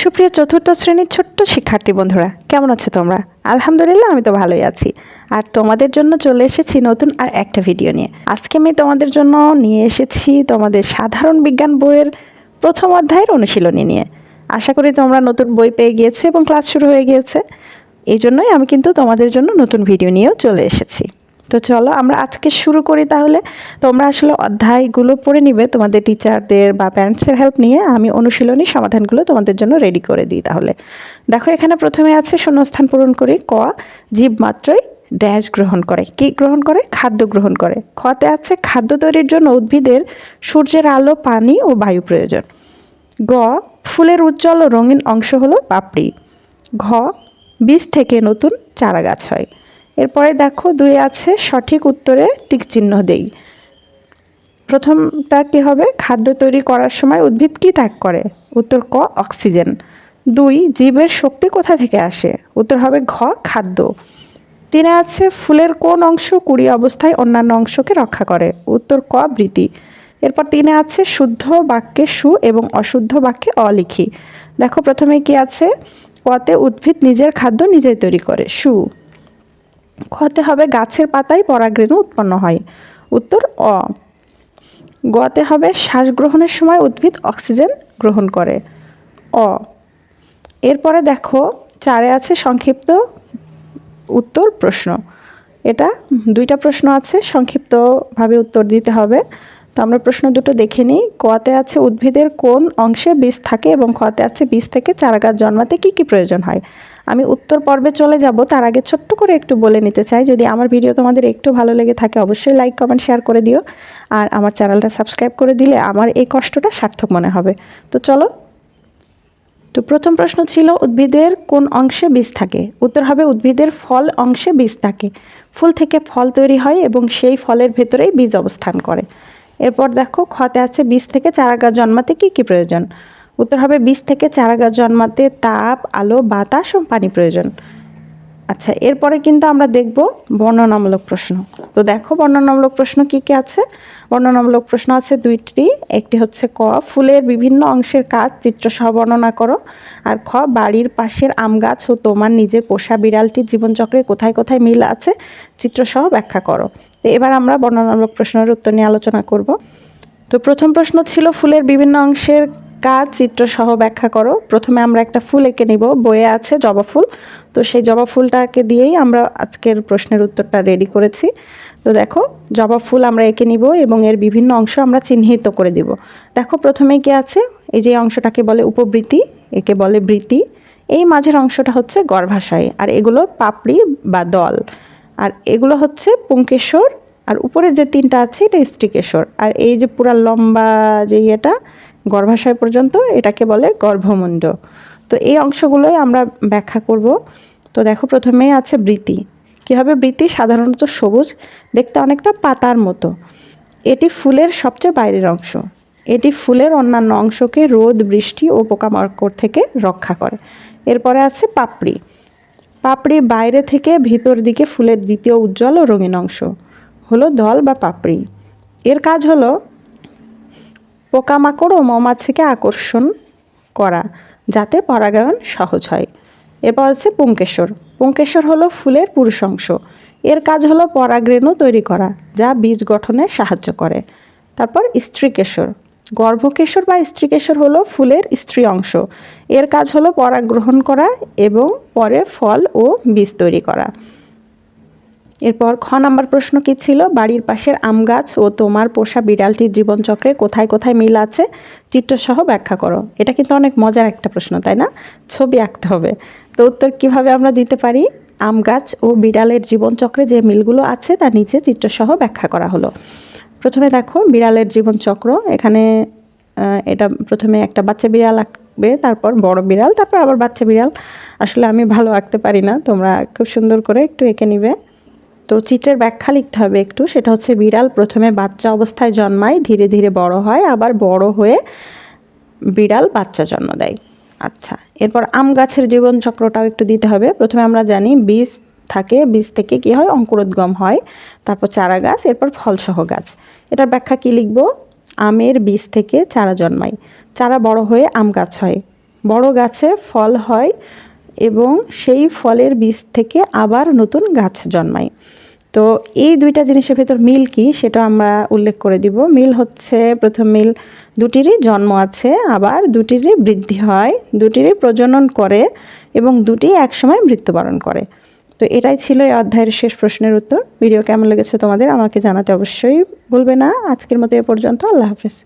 সুপ্রিয় চতুর্থ শ্রেণির ছোট্ট শিক্ষার্থী বন্ধুরা, কেমন আছো তোমরা? আলহামদুলিল্লাহ, আমি তো ভালোই আছি। আর তোমাদের জন্য চলে এসেছি নতুন আর একটা ভিডিও নিয়ে। আজকে আমি তোমাদের জন্য নিয়ে এসেছি তোমাদের সাধারণ বিজ্ঞান বইয়ের প্রথম অধ্যায়ের অনুশীলনী নিয়ে। আশা করি তোমরা নতুন বই পেয়ে গিয়েছে এবং ক্লাস শুরু হয়ে গিয়েছে। এই জন্যই আমি কিন্তু তোমাদের জন্য নতুন ভিডিও নিয়েও চলে এসেছি। তো চলো আমরা আজকে শুরু করি তাহলে। তোমরা আসলে অধ্যায়গুলো পড়ে নিবে, তোমাদের টিচারদের বা প্যারেন্টসের হেল্প নিয়ে। আমি অনুশীলনী সমাধানগুলো তোমাদের জন্য রেডি করে দিই তাহলে। দেখো, এখানে প্রথমে আছে শূন্যস্থান পূরণ করি ক, জীব মাত্রই ড্যাশ গ্রহণ করে। কি গ্রহণ করে? খাদ্য গ্রহণ করে। খতে আছে খাদ্য তৈরির জন্য উদ্ভিদের সূর্যের আলো, পানি ও বায়ু প্রয়োজন। গ, ফুলের উজ্জ্বল ও রঙিন অংশ হলো পাপড়ি। ঘ, বীজ থেকে নতুন চারা গাছ হয়। এরপরে দেখো দুই আছে, সঠিক উত্তরে টিক চিহ্ন দেই। প্রথমটা কি হবে? খাদ্য তৈরি করার সময় উদ্ভিদ কি ত্যাগ করে? উত্তর ক, অক্সিজেন। দুই, জীবের শক্তি কোথা থেকে আসে? উত্তর হবে ঘ, খাদ্য। তিনে আছে, ফুলের কোন অংশ কুড়ি অবস্থায় অন্যান্য অংশকে রক্ষা করে? উত্তর ক, বৃতি। এরপর তিনে আছে, শুদ্ধ বাক্যে সু এবং অশুদ্ধ বাক্যে অলিখি। দেখো প্রথমে কি আছে? কতে উদ্ভিদ নিজের খাদ্য নিজেই তৈরি করে। সু। খতে হবে গাছের পাতায় পরাগরেণু উৎপন্ন হয়। উত্তর অ। গতে হবে শ্বাস গ্রহণের সময় উদ্ভিদ অক্সিজেন গ্রহণ করে। অ। এরপরে দেখো, চারে আছে সংক্ষিপ্ত উত্তর প্রশ্ন। এটা দুইটা প্রশ্ন আছে, সংক্ষিপ্তভাবে উত্তর দিতে হবে। তো আমরা প্রশ্ন দুটো দেখে নিই। কতে আছে উদ্ভিদের কোন অংশে বীজ থাকে এবং খতে আছে বীজ থেকে চারাগাছ জন্মাতে কি কি প্রয়োজন হয়? আমি উত্তর পর্বে চলে যাব, তার আগে ছোট্ট করে একটু বলে নিতে চাই। যদি আমার ভিডিও তোমাদের একটু ভালো লেগে থাকে, অবশ্যই লাইক, কমেন্ট, শেয়ার করে দিও। আর আমার চ্যানেলটা সাবস্ক্রাইব করে দিলে আমার এই কষ্টটা সার্থক মনে হবে। তো চলো। তো প্রথম প্রশ্ন ছিল, উদ্ভিদের কোন অংশে বীজ থাকে? উত্তর হবে, উদ্ভিদের ফল অংশে বীজ থাকে। ফুল থেকে ফল তৈরি হয় এবং সেই ফলের ভেতরেই বীজ অবস্থান করে। এরপর দেখো খতে আছে বীজ থেকে চারা গাছ জন্মাতে কী কী প্রয়োজন? উত্তর হবে বীজ থেকে চারা গাছ জন্মাতে তাপ, আলো, বাতাস ও পানি প্রয়োজন। আচ্ছা এরপরে কিন্তু আমরা দেখব বর্ণনামূলক প্রশ্ন। তো দেখো বর্ণনামূলক প্রশ্ন কি কি আছে? বর্ণনামূলক প্রশ্ন আছে দুইটি। একটি হচ্ছে ক, ফুলের বিভিন্ন অংশের কাজ চিত্রসহ বর্ণনা করো। আর খ, বাড়ির পাশের আম গাছ ও তোমার নিজের পোষা বিড়ালটির জীবনচক্রে কোথায় কোথায় মিল আছে? চিত্রসহ ব্যাখ্যা করো। তো এবার আমরা বর্ণনামূলক প্রশ্নের উত্তর নিয়ে আলোচনা করব। তো প্রথম প্রশ্ন ছিল, ফুলের বিভিন্ন অংশের কাজ চিত্র সহ ব্যাখ্যা করো। প্রথমে আমরা একটা ফুল এঁকে নিব, বইয়ে আছে জবা ফুল। তো সেই জবা ফুলটাকে দিয়েই আমরা আজকের প্রশ্নের উত্তরটা রেডি করেছি। তো দেখো, জবা ফুল আমরা এঁকে নিব এবং এর বিভিন্ন অংশ আমরা চিহ্নিত করে দিব। দেখো, প্রথমে কি আছে? এই যে অংশটাকে বলে উপবৃত্তি, একে বলে বৃত্তি। এই মাঝের অংশটা হচ্ছে গর্ভাশয়, আর এগুলো পাপড়ি বা দল। আর এগুলো হচ্ছে পুঙ্কেশ্বর আর উপরে যে তিনটা আছে এটা স্ত্রীকেশ্বর আর এই যে পুরা লম্বা যে ইয়েটা, গর্ভাশয় পর্যন্ত এটাকে বলে গর্ভমুণ্ড। তো এই অংশগুলোই আমরা ব্যাখ্যা করব। তো দেখো প্রথমেই আছে বৃতি। কী হবে বৃতি? সাধারণত সবুজ, দেখতে অনেকটা পাতার মতো। এটি ফুলের সবচেয়ে বাইরের অংশ। এটি ফুলের অন্যান্য অংশকে রোদ, বৃষ্টি ও পোকামাকড় থেকে রক্ষা করে। এরপরে আছে পাপড়ি। পাপড়ি বাইরে থেকে ভিতর দিকে ফুলের দ্বিতীয় উজ্জ্বল ও রঙিন অংশ। হলো দল বা পাপড়ি। এর কাজ হলো পোকামাকড় ও মৌমাছিকে আকর্ষণ করা, যাতে পরাগায়ন সহজ হয়। এরপর আছে পুঙ্কেশ্বর পুঙ্কেশ্বর হলো ফুলের পুরুষ অংশ। এর কাজ হলো পরাগরেণু তৈরি করা, যা বীজ গঠনে সাহায্য করে। তারপর স্ত্রীকেশর। গর্ভকেশর বা স্ত্রীকেশর হলো ফুলের স্ত্রী অংশ। এর কাজ হলো পরাগ গ্রহণ করা এবং পরে ফল ও বীজ তৈরি করা। এরপর খ নাম্বার প্রশ্ন কি ছিল? বাড়ির পাশের আম গাছ ও তোমার পোষা বিড়ালটির জীবনচক্রে কোথায় কোথায় মিল আছে? চিত্রসহ ব্যাখ্যা করো। এটা কিন্তু অনেক মজার একটা প্রশ্ন, তাই না? ছবি আঁকতে হবে। তো উত্তর কীভাবে আমরা দিতে পারি? আম গাছ ও বিড়ালের জীবনচক্রে যে মিলগুলো আছে তা নিচে চিত্রসহ ব্যাখ্যা করা হলো। প্রথমে দেখো বিড়ালের জীবনচক্র। এখানে এটা প্রথমে একটা বাচ্চা বিড়াল আঁকবে, তারপর বড় বিড়াল, তারপর আবার বাচ্চা বিড়াল। আসলে আমি ভালো আঁকতে পারি না, তোমরা খুব সুন্দর করে একটু এঁকে নিবে। তো চিত্রের ব্যাখ্যা লিখতে হবে একটু, সেটা হচ্ছে বিড়াল প্রথমে বাচ্চা অবস্থায় জন্মায়, ধীরে ধীরে বড় হয়, আবার বড় হয়ে বিড়াল বাচ্চা জন্ম দেয়। আচ্ছা এরপর আম গাছের জীবনচক্রটাও একটু দিতে হবে। প্রথমে আমরা জানি বীজ থাকে, বীজ থেকে কি হয়? অঙ্কুরোদ্গম হয়। তারপর চারা গাছ, এরপর ফলসহ গাছ। এটার ব্যাখ্যা কি লিখব? আমের বীজ থেকে চারা জন্মায়। চারা বড় হয়ে আম গাছ হয়। বড় গাছে ফল হয় এবং সেই ফলের বীজ থেকে আবার নতুন গাছ জন্মায়। তো এই দুইটা জিনিসের ভেতর মিল কি? সেটা আমরা উল্লেখ করে দিব। মিল হচ্ছে, প্রথম মিল, দুটিরই জন্ম আছে, আবার দুটিরই বৃদ্ধি হয়, দুটিরই প্রজনন করে এবং দুটি একসময় মৃত্যুবরণ করে। তো এটাই ছিল এই অধ্যায়ের শেষ প্রশ্নের উত্তর। ভিডিও কেমন লেগেছে তোমাদের আমাকে জানাতে অবশ্যই ভুলবে না। আজকের মতো এ পর্যন্ত। আল্লাহ হাফেজ।